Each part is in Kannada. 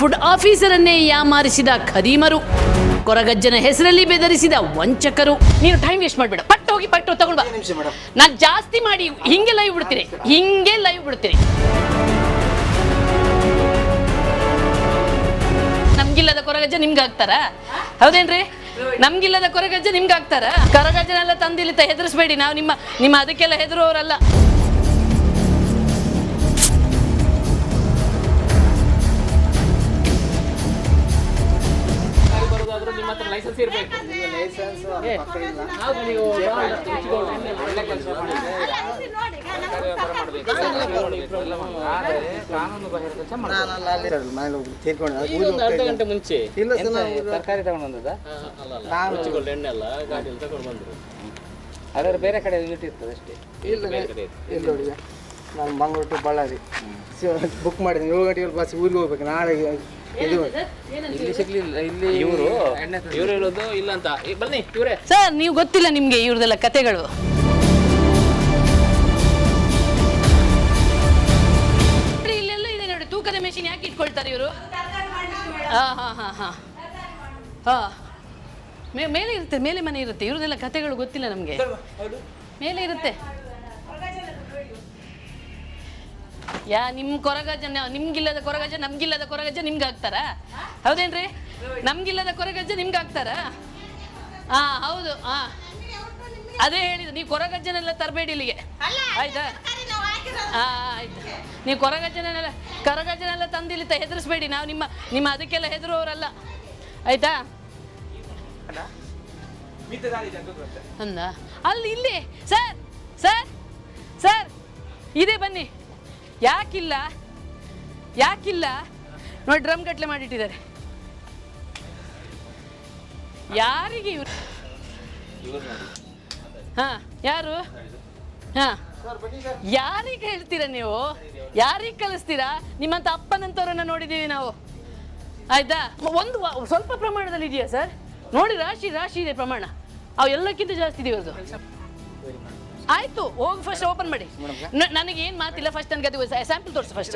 ಫುಡ್ ಆಫೀಸರನ್ನೇ ಯಾಮಾರಿಸಿದ ಖದೀಮರು ಕೊರಗಜ್ಜನ ಹೆಸರಲ್ಲಿ ಬೆದರಿಸಿದ ವಂಚಕರು. ನೀನು ಟೈಮ್ ವೇಸ್ಟ್ ಮಾಡಬೇಡ. ಪಟ್ಟು ಹೋಗಿ ಪಟ್ಟು ತಗೊಂಡ್ ಬಾ. ನಿಮಿಷ ಮೇಡಮ್ ನಾನು ಜಾಸ್ತಿ ಮಾಡಿ ಹಿಂಗೆ ಲೈವ್ ಬಿಡ್ತೀನಿ. ಹಿಂಗೆ ಲೈವ್ ಬಿಡ್ತೀನಿ. ನಮ್ಗಿಲ್ಲದ ಕೊರಗಜ್ಜ ನಿಮ್ಗೆ ಹಾಕ್ತಾರ ಹೌದೇನ್ರಿ? ನಮ್ಗಿಲ್ಲದ ಕೊರಗಜ್ಜ ನಿಮ್ಗೆ ಹಾಕ್ತಾರ ಕೊರಗಜ್ಜನೆಲ್ಲ ತಂದಿಲ್ಲ ಹೆದರ್ಸ್ಬೇಡಿ. ನಾವು ನಿಮ್ಮ ನಿಮ್ಮ ಅದಕ್ಕೆಲ್ಲ ಹೆದರುವವರಲ್ಲ. ನಿಮ್ಮ ಹತ್ರ ಲೈಸೆನ್ಸ್ ಇರಬೇಕು ಲೈಸೆನ್ಸ್ ಪಕ್ಕ ಇಲ್ಲ ಒಳ್ಳೆ ಕೆಲಸ ಅರ್ಧ. ಗಂಟೆ ಮುಂಚೆ ನಾವು ತರಕಾರಿ ತಗೊಂಡು ಬಂದದ ನಾನು ಎಣ್ಣೆ ಎಲ್ಲ ಗಾಡಿಯಲ್ಲಿ ತಗೊಂಡು ಬಂದರು ಅದ್ರ ಬೇರೆ ಕಡೆ ಇಟ್ಟಿರ್ತದೆ ಅಷ್ಟೇ ಇಲ್ಲ ಇಲ್ಲ ನೋಡಿ ನಾನು ಮಂಗಳೂರು ಟು ಬಳ್ಳಾರಿ ಬುಕ್ ಮಾಡಿದ್ದೀನಿ ಏಳು ಗಂಟೆಗೆ ಬಸ್ ಊರಿಗೆ ಹೋಗ್ಬೇಕು. ನಾಳೆ ಇದು ಇಲ್ಲಿ ಸಿಗ್ಲಿಲ್ಲ. ಇಲ್ಲಿ ಇವರು? ಇವರು ಇರೋದು ಇಲ್ಲ ಅಂತ. ಏ, ಬನ್ನಿ ಇವರೇ. ಸರ್ ನೀವು ಗೊತ್ತಿಲ್ಲ ನಿಮಗೆ ಇವ್ರದೆಲ್ಲ ಕತೆಗಳು. ಇಲ್ಲೆಲ್ಲ ಇದೆ ನೋಡಿ. ತೂಕದ ಮೆಷಿನ್ ಯಾಕೆ ಇಟ್ಕೊಳ್ತಾರೆ ಇವರು? ಹಾ ಹಾ ಹಾ ಹಾ. ಹಾ. ಮೇ- ಮೇಲೆ ಇರುತ್ತೆ ಮೇಲೆ ಮನೆ ಇರುತ್ತೆ. ಇವ್ರದೆಲ್ಲ ಕತೆಗಳು ಗೊತ್ತಿಲ್ಲ ನಮಗೆ. ಮೇಲೆ ಇರುತ್ತೆ. ಯಾ ನಿಮ್ ಕೊರಗಜ್ಜ ನ- ನಿಮ್ಗಿಲ್ಲದ ಕೊರಗಜ್ಜ ನಮ್ಗಿಲ್ಲದ ಕೊರಗಜ್ಜ ನಿಮ್ಗೆ ಹಾಕ್ತಾರ? ಹೌದೇನ್ರಿ? ನಮ್ಗಿಲ್ಲದ ಕೊರಗಜ್ಜ ನಿಮ್ಗೆ ಹಾಕ್ತಾರ? ಹಾ ಹೌದು ಹಾ ಅದೇ ಹೇಳಿದ್ರು ನೀವು ಕೊರಗಜ್ಜನೆಲ್ಲ ತರಬೇಡಿ ಇಲ್ಲಿಗೆ. ಆಯ್ತಾ? ಹಾ ಆಯ್ತು. ನೀವು ಕೊರಗಜ್ಜನೆಲ್ಲ ಕೊರಗಜ್ಜನೆಲ್ಲ ತಂದಿಲ್ಲಿ ಹೆದರಿಸ್ಬೇಡಿ ಹೆದರ್ಸ್ಬೇಡಿ ನಾವು ನಿಮ್ಮ ನಿಮ್ಮ ಅದಕ್ಕೆಲ್ಲ ಹೆದರುವವರಲ್ಲ. ಆಯ್ತಾ? ಅಂದ? ಅಲ್ಲಿ ಇಲ್ಲಿ ಸರ್ ಸರ್ ಸರ್ ಇದೆ ಬನ್ನಿ. ಯಾಕಿಲ್ಲ? ಯಾಕಿಲ್ಲ? ನೋಡಿ, ಡ್ರಮ್ ಗಟ್ಲೆ ಮಾಡಿಟ್ಟಿದ್ದಾರೆ. ಯಾರಿಗೆ ಇವ್ರು? ಹಾ, ಯಾರು? ಹಾ. ಯಾರಿಗೆ ಹೇಳ್ತೀರಾ ನೀವು? ಯಾರಿಗೆ ಕಲಿಸ್ತೀರಾ? ನಿಮ್ಮಂತ ಅಪ್ಪನಂತವ್ರನ್ನ ನೋಡಿದ್ದೀವಿ ನಾವು. ಆಯ್ತಾ? ಒಂದು ಸ್ವಲ್ಪ ಪ್ರಮಾಣದಲ್ಲಿ ಇದೆಯಾ ಸರ್? ನೋಡಿ, ರಾಶಿ ರಾಶಿ ಇದೆ ಪ್ರಮಾಣ. ಅವು ಎಲ್ಲಕ್ಕಿಂತ ಜಾಸ್ತಿ ಇದೆ ಇವ್ರದ್ದು. ಆಯ್ತು ಹೋಗಿ ಫಸ್ಟ್ ಓಪನ್ ಮಾಡಿ. ನ- ನನಗೆ ಏನು ಮಾತಿಲ್ಲ ಫಸ್ಟ್ ನನಗೆ ಅದು ಸ್ಯಾಂಪಲ್ ತೋರಿಸು ಫಸ್ಟ್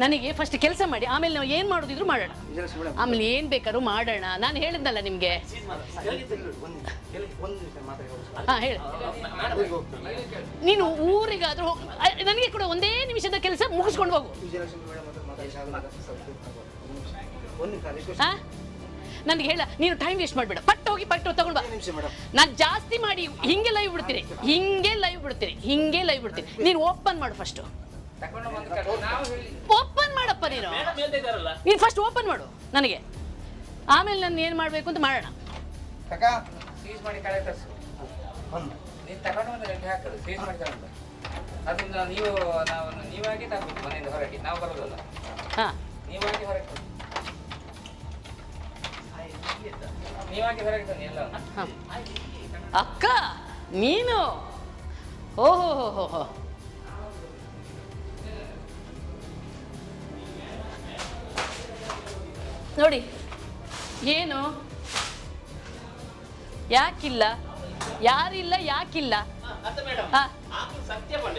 ನನಗೆ ಫಸ್ಟ್ ಕೆಲಸ ಮಾಡಿ ಆಮೇಲೆ ನಾವು ಏನು ಮಾಡೋದಿದ್ರು ಮಾಡೋಣ. ಆಮೇಲೆ ಏನು ಬೇಕಾದ್ರೂ ಮಾಡೋಣ. ನಾನು ಹೇಳಿದ್ನಲ್ಲ ನಿಮಗೆ. ಒಂದು ನಿಮಿಷ ಮಾತಾಡಿ ಹಾಂ ಹೇಳಿ. ನೀನು ಊರಿಗಾದ್ರೂ ಹೋಗ್ ನನಗೆ ಕೂಡ ಒಂದೇ ನಿಮಿಷದ ಕೆಲಸ ಮುಗಿಸ್ಕೊಂಡು ಹೋಗು. ಹಾ ನನಗೆ ಹೇಳ ನೀನು ಟೈಮ್ ವೇಸ್ಟ್ ಮಾಡಬೇಡ. ಪಟ್ಟು ಹೋಗಿ ಪಟ್ಟು ತಗೊಂಡು ಬಾ. ನಿಮಿಷ ಮೇಡಮ್? ನಾನು ಜಾಸ್ತಿ ಮಾಡಿ ಹಿಂಗೆ ಲೈವ್ ಬಿಡ್ತೀನಿ. ಹಿಂಗೆ ಲೈವ್ ಬಿಡ್ತೀನಿ. ಹಿಂಗೆ ಲೈವ್ ಬಿಡ್ತೀನಿ. ನೀನು ಓಪನ್ ಮಾಡು ಫಸ್ಟ್ ತಗೊಂಡು ಬಂದು ಕಟ್ಟು. ನಾವು ಹೇಳಿ. ಓಪನ್ ಮಾಡಪ್ಪ ನೀನು. ನೀನು ಫಸ್ಟ್ ಓಪನ್ ಮಾಡು ನನಗೆ. ಆಮೇಲೆ ನಾನು ಏನು ಮಾಡಬೇಕು ಅಂತ ಮಾಡೋಣ. ಅದನ್ನ ನೀವು ನಾವು ನೀವಾಗಿ ಮನೆಯಿಂದ ಹೊರಗೆ. ನಾವು ಬರೋದಲ್ಲ. ಹಾಂ. ನೀವಾಗಿ ಹೊರಗೆ ಹಾಂ. ಅಕ್ಕ ನೀನು? ಓಹೋ ಹೋ ಹೋ ಹೋ ನೋಡಿ ಏನು? ಯಾಕಿಲ್ಲ? ಯಾರಿಲ್ಲ ಯಾಕಿಲ್ಲ? ಹಾ.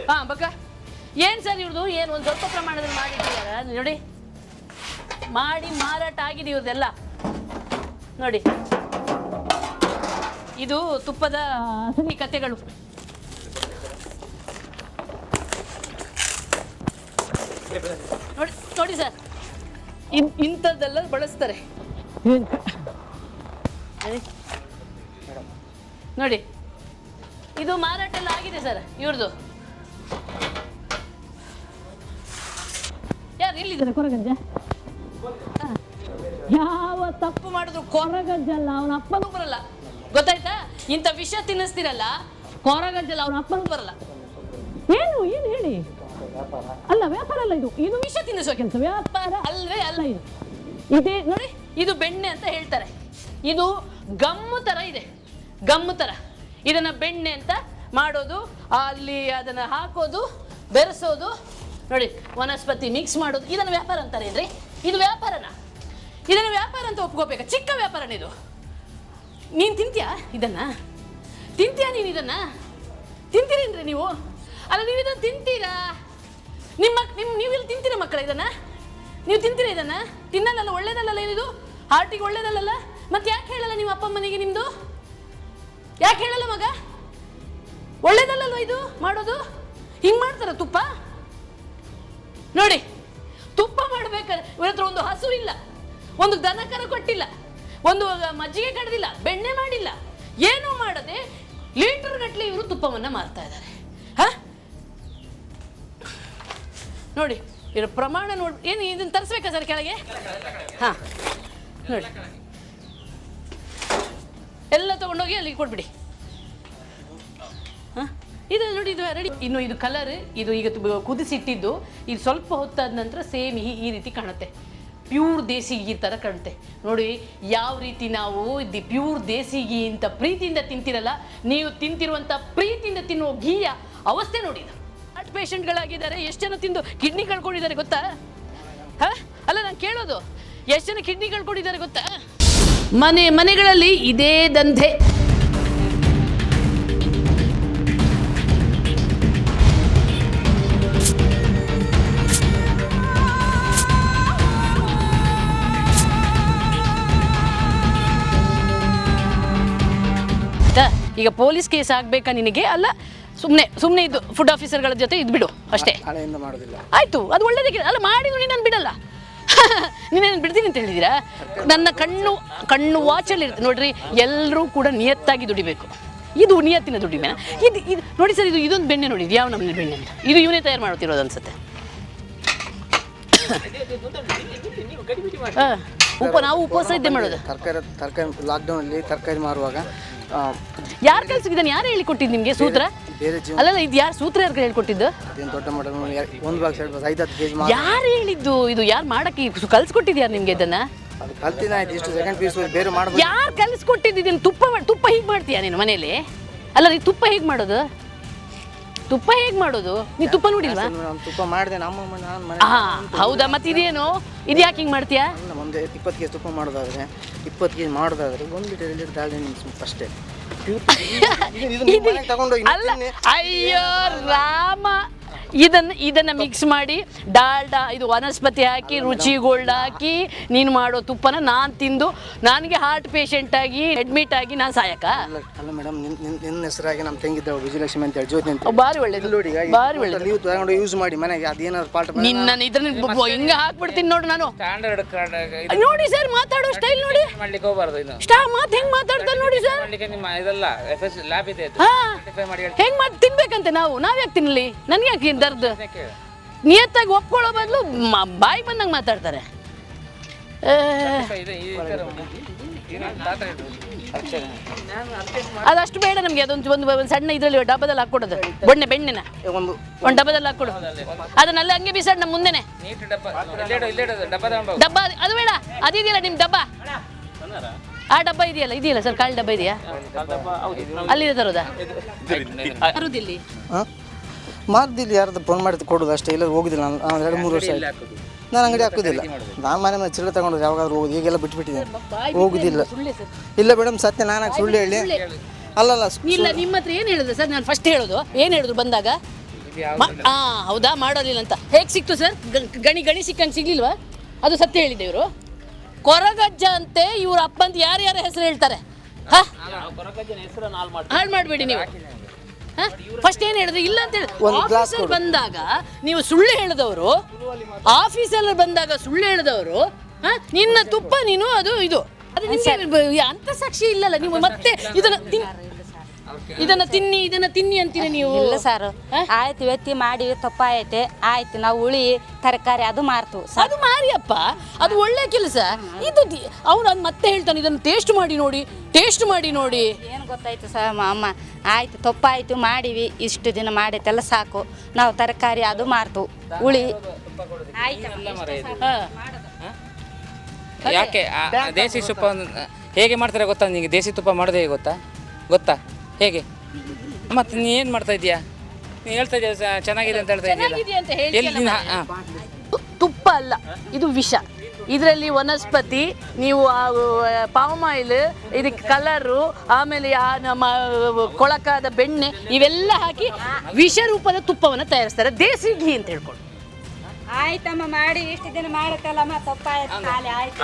ಹಾ ಬಕ್ಕ. ಏನು ಸರ್ ಇವ್ರದ್ದು ಏನು ಒಂದು ಸ್ವಲ್ಪ ಪ್ರಮಾಣದಲ್ಲಿ ಮಾಡಿದ್ದೀರ? ನೋಡಿ. ಮಾಡಿ ಮಾರಾಟ ಆಗಿದೆ ಇವ್ರದ್ದೆಲ್ಲ ನೋಡಿ. ಇದು ತುಪ್ಪದ ಸಿಹಿ ಕತೆಗಳು ನೋಡಿ ನೋಡಿ ಸರ್. ಇನ್, ಇಂಥದ್ದೆಲ್ಲ ಬಳಸ್ತಾರೆ. ನೋಡಿ. ಇದು ಮಾರಾಟ ಎಲ್ಲ ಆಗಿದೆ ಸರ್ ಇವ್ರದ್ದು ಯಾರು, ಎಲ್ಲಿದ್ದಾರೆ? ಕೊರಗಂಜ? ಹಾ. ಯಾವ ತಪ್ಪು ಮಾಡಿದ್ರು ಕೊರಗಜ್ಜಲ್ಲ, ಅವನ ಅಪ್ಪನೂ ಬರಲ್ಲ. ಗೊತ್ತಾಯ್ತಾ? ಇಂಥ ವಿಷ ತಿನ್ನಿಸ್ತಿರಲ್ಲ, ಕೊರಗಜ್ಜಲ್ಲ, ಅವನ ಅಪ್ಪನೂ ಬರಲ್ಲ. ಏನು ಏನು ಹೇಳಿ? ಅಲ್ಲ, ವ್ಯಾಪಾರ ಅಲ್ಲ ಇದು. ಇದು ವಿಷ ತಿನ್ನಿಸುವ ಕೆಲಸ, ವ್ಯಾಪಾರ ಅಲ್ವೇ ಅಲ್ಲ ಇದು. ಇದೇ, ನೋಡಿ, ಇದು ಬೆಣ್ಣೆ ಅಂತ ಹೇಳ್ತಾರೆ. ಇದು ಗಮ್ಮು ತರ ಇದೆ, ಗಮ್ಮು ತರ. ಇದನ್ನ ಬೆಣ್ಣೆ ಅಂತ ಮಾಡೋದು, ಅಲ್ಲಿ ಅದನ್ನ ಹಾಕೋದು, ಬೆರೆಸೋದು, ನೋಡಿ, ವನಸ್ಪತಿ ಮಿಕ್ಸ್ ಮಾಡೋದು. ಇದನ್ನ ವ್ಯಾಪಾರ ಅಂತಾರೆ ಏನ್ರಿ? ಇದು ವ್ಯಾಪಾರನ? ಇದನ್ನ ವ್ಯಾಪಾರ ಅಂತ ಒಪ್ಕೋಬೇಕಾ. ಚಿಕ್ಕ ವ್ಯಾಪಾರನ ಇದು. ನೀನು ತಿಂತೀಯಾ ಇದನ್ನ? ತಿಂತೀಯಾ ನೀನು ಇದನ್ನ? ತಿಂತೀರೇನ್ರಿ ನೀವು? ಅಲ್ಲ, ನೀವು ಇದನ್ನು ತಿಂತೀರಾ? ನಿಮ್ಮ ನಿಮ್ಮ ನೀವು ಇಲ್ಲಿ ತಿಂತೀರಾ ಮಕ್ಕಳ ಇದನ್ನ? ನೀವು ತಿಂತೀರಾ ಇದನ್ನ? ತಿನ್ನಲ್ಲ ಒಳ್ಳೇದಲ್ಲ ಏನಿದು? ಹಾರ್ಟಿಗೆ ಒಳ್ಳೇದಲ್ಲ ಮತ್ತೆ ಯಾಕೆ ಹೇಳಲ್ಲ ನಿಮ್ಮ ಅಪ್ಪ ಅಮ್ಮನಿಗೆ ನಿಮ್ಮದು ಯಾಕೆ ಹೇಳಲ್ಲ ಮಗ? ಒಳ್ಳೇದಲ್ಲಲ್ಲ ಇದು ಮಾಡೋದು? ಹಿಂಗೆ ಮಾಡ್ತಾರ ತುಪ್ಪ? ನೋಡಿ, ತುಪ್ಪ ಮಾಡ್ಬೇಕಾದ್ರೆ ಇವರತ್ರ ಹತ್ರ ಒಂದು ಹಸು ಇಲ್ಲ. ಒಂದು ದನ ಕರ ಕೊಟ್ಟಿಲ್ಲ, ಒಂದು ಮಜ್ಜಿಗೆ ಕಡ್ದಿಲ್ಲ, ಬೆಣ್ಣೆ ಮಾಡಿಲ್ಲ, ಏನೂ ಮಾಡದೆ ಲೀಟರ್ ಗಟ್ಟಲೆ ಇವರು ತುಪ್ಪವನ್ನ ಮಾರ್ತಾ ಇದ್ದಾರೆ. ಹಾ? ನೋಡಿ ಇರ ಪ್ರಮಾಣ ನೋಡಿ, ಏನು ಇದನ್ನ ತರಿಸ್ಬೇಕಾ ಸರ್ ಕೆಳಗೆ? ಹಾಂ, ನೋಡಿ. ಎಲ್ಲ ತಗೊಂಡೋಗಿ ಅಲ್ಲಿಗೆ ಕೊಟ್ಬಿಡಿ. ಹಾ? ಇದು ನೋಡಿ, ಇದು ರೆಡಿ ಇನ್ನು ಇದು ಕಲರ್ ಇದು ಈಗ ಕುದಿಸಿಟ್ಟಿದ್ದು, ಇದು ಸ್ವಲ್ಪ ಹೊತ್ತಾದ ನಂತರ ಸೇಮ್ ಈ ರೀತಿ ಕಾಣುತ್ತೆ. ಪ್ಯೂರ್ ದೇಸಿ ಗೀ ಥರ ಕಾಣುತ್ತೆ ನೋಡಿ, ಯಾವ ರೀತಿ ನಾವು ದಿ ಪ್ಯೂರ್ ದೇಸಿ ಗೀ ಅಂತ ಪ್ರೀತಿಯಿಂದ ತಿಂತಿರಲ್ಲ, ನೀವು ತಿಂತಿರುವಂಥ ಪ್ರೀತಿಯಿಂದ ತಿನ್ನುವ ಘೀಯ ಅವಸ್ಥೆ ನೋಡಿ ಹಾರ್ಟ್ ಪೇಷಂಟ್ಗಳಾಗಿದ್ದಾರೆ ಎಷ್ಟು ಜನ ತಿಂದು ಕಿಡ್ನಿ ಕಳ್ಕೊಂಡಿದ್ದಾರೆ ಗೊತ್ತಾ? ಹಾಂ? ಅಲ್ಲ, ನಾನು ಕೇಳೋದು, ಎಷ್ಟು ಜನ ಕಿಡ್ನಿ ಕಳ್ಕೊಂಡಿದ್ದಾರೆ ಗೊತ್ತಾ? ಮನೆ ಮನೆಗಳಲ್ಲಿ ಇದೇ ದಂಧೆ. ಆಯ್ತಾ ಈಗ ಪೊಲೀಸ್ ಕೇಸ್ ಆಗ್ಬೇಕಾ ನಿನಗೆ? ಅಲ್ಲ ಸುಮ್ಮನೆ ಸುಮ್ಮನೆ ಇದು ಫುಡ್ ಆಫೀಸರ್ಗಳ ಜೊತೆ ಇದು ಬಿಡು ಅಷ್ಟೇ. ಹಣೆಯಿಂದ ಮಾಡೋದಿಲ್ಲ. ಆಯ್ತು ಅದು ಒಳ್ಳೇದಕ್ಕೆ ಅಲ್ಲ ಮಾಡಿದ್ರು ನೀನು ಬಿಡಲ್ಲ. ನೀನೇನು ಬಿಡ್ತೀನಿ ಅಂತ ಹೇಳಿದ್ದೀರಾ ನನ್ನ ಕಣ್ಣು ಕಣ್ಣು ವಾಚಲ್ಲಿ ಇರುತ್ತೆ ನೋಡ್ರಿ ಎಲ್ಲರೂ ಕೂಡ ನಿಯತ್ತಾಗಿ ದುಡಿಬೇಕು. ಇದು ನಿಯತ್ತಿನ ದುಡಿಮೆ. ಇದು ಇದು ನೋಡಿ ಸರ್ ಇದು ಇದೊಂದು ಬೆಣ್ಣೆ ನೋಡಿ ಇದು ಯಾವ ನಮ್ಮ ಬೆಣ್ಣೆ ಅಂತ. ಇದು ಇವನೇ ತಯಾರು ಮಾಡ್ತಿರೋದು ಅನ್ಸುತ್ತೆ. ಹಾ, ಉಪ ನಾವು ಉಪವಾಸ ಇದ್ದೆ ಮಾಡೋದು. ತರಕಾರಿ ತರಕಾರಿ ಲಾಕ್ಡೌನಲ್ಲಿ ತರಕಾರಿ ಮಾರುವಾಗ ಯಾರು ಕಲ್ಸಿದ್ದಾನೆ ಯಾರು ಹೇಳಿಕೊಟ್ಟಿದ್ದು ನಿಮಗೆ? ಸೂತ್ರ? ಬೇರೆ ಜೀವ ಅಲ್ಲಲ್ಲ ಇದು ಯಾರು ಸೂತ್ರ ಯಾರು ಹೇಳ್ಕೊಟ್ಟಿದ್ದು? ಏನು ದೊಡ್ಡ ಮಟ್ಟ ಒಂದು ಬಾಕ್ಸ್ ಎರಡು ಬಾಕ್ಸ್ ಐದು ಹತ್ತು ಕೆಜಿ ಯಾರು ಹೇಳಿದ್ದು? ಇದು ಯಾರು ಮಾಡಕ್ಕೆ ಕಲ್ಸ್ಕೊಟ್ಟಿದ್ಯಾರು ನಿಮಗೆ ಇದನ್ನ? ಅದು ಕಲ್ತಿನ ಆಯ್ತು ಇಷ್ಟು ಸೆಕೆಂಡ್ ಪೀಸ್ ಬೇರೆ ಮಾಡ್ಬೋದು. ಯಾರು ಕಲಿಸ್ಕೊಟ್ಟಿದ್ದೀನಿ ತುಪ್ಪ ಮಾಡ್- ತುಪ್ಪ ಹೀಗೆ ಮಾಡ್ತೀಯಾ ನೀನು ಮನೇಲಿ? ಅಲ್ಲ ನೀ ತುಪ್ಪ ಹೇಗೆ ಮಾಡೋದು? ತುಪ್ಪ ಹೇಗೆ ಮಾಡೋದು? ನೀ ತುಪ್ಪ ನೋಡಿಲ್ವಾ? ನಾನು ತುಪ್ಪ ಮಾಡಿದೆ ನಮ್ಮ ಮನೆ ನಾನು ಮನೆ ಹಾ ಹೌದಾ? ಮತ್ತೆ ಇದೇನು ಇದು ಯಾಕೆ ಹಿಂಗೆ ಮಾಡ್ತೀಯಾ? ಅಲ್ಲ ಒಂದು ಇಪ್ಪತ್ತು ಕೆಜಿ ತುಪ್ಪ ಮಾಡೋದಾದ್ರೆ. ಇಪ್ಪತ್ತು ಕೆ ಜಿ ಮಾಡೋದಾದ್ರೆ ಒಂದು ಲೀಟರ್ ಲೀಟರ್ ದಾಳಿ ನಿಮ್ಗೆ ಅಷ್ಟೇ. ಅಯ್ಯೋ ರಾಮ. ಇದನ್ನ ಇದನ್ನ ಮಿಕ್ಸ್ ಮಾಡಿ ಡಾಲ್ಡಾ ಇದು ವನಸ್ಪತಿ ಹಾಕಿ ರುಚಿ ಗೋಲ್ಡ್ ಹಾಕಿ ನೀನು ಮಾಡೋ ತುಪ್ಪನ ನಾನು ತಿಂದು ನನಗೆ ಹಾರ್ಟ್ ಪೇಷಂಟ್ ಆಗಿ ಅಡ್ಮಿಟ್ ಆಗಿ ನಾನು ಸಾಯಕ? ಅಲ್ಲ ಮೇಡಮ್ ನಿನ್ನ ಹೆಸರಾಗಿ ನಮ್ಮ ತಂಗಿದ್ದ ವಿಜಯಲಕ್ಷ್ಮಿ ಅಂತ ಹೇಳಿ ಜ್ಯೋತಿ ಅಂತ ಭಾರಿ ಒಳ್ಳೇದು. ನೋಡಿ ಭಾರಿ ಒಳ್ಳೇದು. ನೀವು ತಗೊಂಡು ಯೂಸ್ ಮಾಡಿ ಮನೆಗೆ ಅದೇನಾದ್ರು ಪಾಲ್ಟ್ ನಿನ್ನ ಇದ್ರ ಹಿಂಗೆ ಹಾಕ್ಬಿಡ್ತೀನಿ ನೋಡು ನಾನು. ಸ್ಟ್ಯಾಂಡರ್ಡ್ ನೋಡಿ ಸರ್ ಮಾತಾಡೋ ಸ್ಟೈಲ್ ನೋಡಿ. ಮಾಡ್ಲಿಕ್ಕೆ ಹೋಗ್ಬಾರ್ದು ಇನ್ನು. ಸ್ಟಾ ಮಾತು ಹೆಂಗ್ ಮಾತಾಡ್ತಾರೆ ನೋಡಿ ಸರ್ ಮಾಡ್ಲಿಕ್ಕೆ ನಿಮ್ಮ ಇದೆಲ್ಲ ಎಫ್ ಎಸ್ ಲ್ಯಾಬ್ ಇದೆ ಹೆಂಗ್ ಮಾಡಿ ತಿನ್ಬೇಕಂತೆ ನಾವು? ನಾವ್ ಯಾಕೆ ತಿನ್ಲಿ? ನನ್ಗೆ ಯಾಕೆ ದರ್ದ್. ನಿಯತ್ತಾಗಿ ಒಪ್ಕೊಳ್ಳೋ ಬದಲು ಬಾಯಿ ಬಂದಂಗೆ ಮಾತಾಡ್ತಾರೆ. ಅದಷ್ಟು ಬೇಡ ನಮ್ಗೆ, ಅದೊಂದು ಒಂದು ಸಣ್ಣ ಇದ್ರಲ್ಲಿ ಡಬ್ಬದಲ್ಲಿ ಹಾಕೊಡೋದು ಬೊಣ್ಣೆ ಬೆಣ್ಣೆನ. ಒಂದು ಡಬ್ಬದಲ್ಲಿ ಹಾಕೊಡು ಅದನ್ನೆಲ್ಲ ಹಂಗೆ ಬಿಸಾಡ್ ನಮ್ಮ ಮುಂದೆನೆ. ಡಬ್ಬ, ಅದು- ಬೇಡ ಅದಿದೆಯಲ್ಲ ನಿಮ್ಮ ಡಬ್ಬ? ಆ ಡಬ್ಬ ಇದೆಯಲ್ಲ ಇದೆಯಲ್ಲ ಸರ್ ಕಾಳು ಡಬ್ಬ ಇದೆಯಾ? ಅಲ್ಲಿ ತರೋದಾ? ತರುದಿಲ್ಲಿ ಮಾರ್ದಿಲ್ಲ ಯಾರ್ದು ಫೋನ್ ಮಾಡಿದ್ದು ಕೊಡೋದು ಅಷ್ಟೇ ಇಲ್ಲ ಹೋಗುದಿಲ್ಲ ನಾನು. ನಾನು ಎರಡು ಮೂರು ವರ್ಷ ಆಯ್ತು. ನಾನು ಅಂಗಡಿ ಹಾಕೋದಿಲ್ಲ. ನಾನು ಮನೆ ಮೇಲೆ ಚಿಲ್ಲರೆ ತಗೊಂಡು ಯಾವಾಗಾದ್ರೂ ಹೋಗುದು ಈಗೆಲ್ಲ ಬಿಟ್ಬಿಟ್ಟಿದ್ದೇನೆ. ಹೋಗುದಿಲ್ಲ. ಇಲ್ಲ ಮೇಡಮ್ ಸತ್ಯ ನಾನು ಸುಳ್ಳು ಹೇಳಿ. ಅಲ್ಲಲ್ಲ ಇಲ್ಲ ನಿಮ್ಮ ಹತ್ರ ಏನು ಹೇಳಿದ್ರು ಸರ್? ನಾನು ಫಸ್ಟ್ ಹೇಳೋದು. ಏನು ಹೇಳಿದ್ರು ಬಂದಾಗ? ಹಾ ಆ ಹೌದಾ? ಮಾಡೋದಿಲ್ಲ ಅಂತ. ಹೇಗೆ ಸಿಕ್ತು ಸರ್? ಗಣಿ ಗಣಿ ಸಿಕ್ಕಂಗೆ ಸಿಗ್ಲಿಲ್ವಾ? ಅದು ಸತ್ಯ ಹೇಳಿದ್ದೆ ಇವರು. ಕೊರಗಜ್ಜ ಅಂತೆ ಇವ್ರ ಅಪ್ಪಂತ ಯಾರ್ಯಾರ ಹೆಸರು ಹೇಳ್ತಾರೆ? ಹಾ? ಹಾಳು ಮಾಡಬೇಡಿ ನೀವು. ಫಸ್ಟ್ ಏನು ಹೇಳಿದ್ರು? ಇಲ್ಲ ಅಂತ ಹೇಳಿ. ಆಫೀಸಲ್ ಆಫೀಸರ್ ಬಂದಾಗ ನೀವು ಸುಳ್ಳು ಹೇಳಿದವರು ಆಫೀಸಲ್ಲಿ ಬಂದಾಗ ಸುಳ್ಳು ಹೇಳಿದವರು ಹಾ? ನಿನ್ನ ತುಪ್ಪ ನೀನು ಅದು ಇದು. ಅದು ನಿಮ್ಗೆ ಅಂತ ಸಾಕ್ಷಿ ಇಲ್ಲಲ್ಲ ನೀವು ಮತ್ತೆ ಇದನ್ನ ಇದನ್ನ ತಿನ್ನಿ ಇದನ್ನ ತಿನ್ನಿ ಅಂತೀರ ನೀವು? ಇಲ್ಲ ಸರ್. ಆಯ್ತು ವ್ಯಕ್ತಿ ಮಾಡಿ ತಪ್ಪ ಐತೆ. ಆಯ್ತು ನಾವು ಉಳಿ ತರಕಾರಿ ಅದು ಮಾರ್ತು ಅದು ಮಾರಿಯಪ್ಪ. ಅದು ಒಳ್ಳೆ ಕೆಲಸ. ಇದು ಅವನು ಅದು ಮತ್ತೆ ಹೇಳ್ತಾನೆ ಇದನ್ನು ಟೇಸ್ಟ್ ಮಾಡಿ ನೋಡಿ ಟೇಸ್ಟ್ ಮಾಡಿ ನೋಡಿ. ಏನು ಗೊತ್ತಾಯ್ತು ಸರ್ ಅಮ್ಮ ಆಯ್ತು ತಪ್ಪಾಯ್ತು ಮಾಡಿವಿ. ಇಷ್ಟು ದಿನ ಮಾಡೈತೆಲ್ಲ ಸಾಕು. ನಾವು ತರಕಾರಿ ಅದು ಮಾರ್ತು ಉಳಿ ಆಯ್ತು. ಯಾಕೆ? ದೇಸಿ ತುಪ್ಪ ಹೇಗೆ ಮಾಡ್ತಾರೆ ಗೊತ್ತಾ ನಿಮಗೆ ದೇಸಿ ತುಪ್ಪ ಮಾಡೋದು ಹೇಗೆ ಗೊತ್ತಾ? ಗೊತ್ತಾ? ಹೇಗೆ? ಮತ್ತೆ ನೀ ಏನು ಮಾಡ್ತಾ ಇದೀಯಾ ನೀನು ಹೇಳ್ತಾ ಇದೀಯ ಸ- ಚೆನ್ನಾಗಿದೆ ಅಂತ ಹೇಳ್ತಾ ಚೆನ್ನಾಗಿದೆ ಅಂತ ಹೇಳ್ತೀಯಲ್ಲ ಎಲ್ಲಿ ನೀನು ತುಪ್ಪ ಅಲ್ಲ ಇದು ವಿಷ. ಇದರಲ್ಲಿ ವನಸ್ಪತಿ ನೀವು ಪಾಮ್ ಆಯಿಲ್ ಇದಕ್ಕೆ ಕಲರು ಆಮೇಲೆ ಆ ನಮ್ಮ ಕೊಳಕಾದ ಬೆಣ್ಣೆ ಇವೆಲ್ಲ ಹಾಕಿ ವಿಷ ರೂಪದ ತುಪ್ಪವನ್ನು ತಯಾರಿಸ್ತಾರೆ. ದೇಸಿ ಘೀ ಅಂತ ಹೇಳ್ಕೊಂಡು. ಆಯ್ತಮ್ಮ ಮಾಡಿ. ಇಷ್ಟು ದಿನ ಮಾಡತ್ತಲ್ಲಮ್ಮ ತಪ್ಪಾಯ್ತು ಖಾಲಿ ಆಯ್ತು.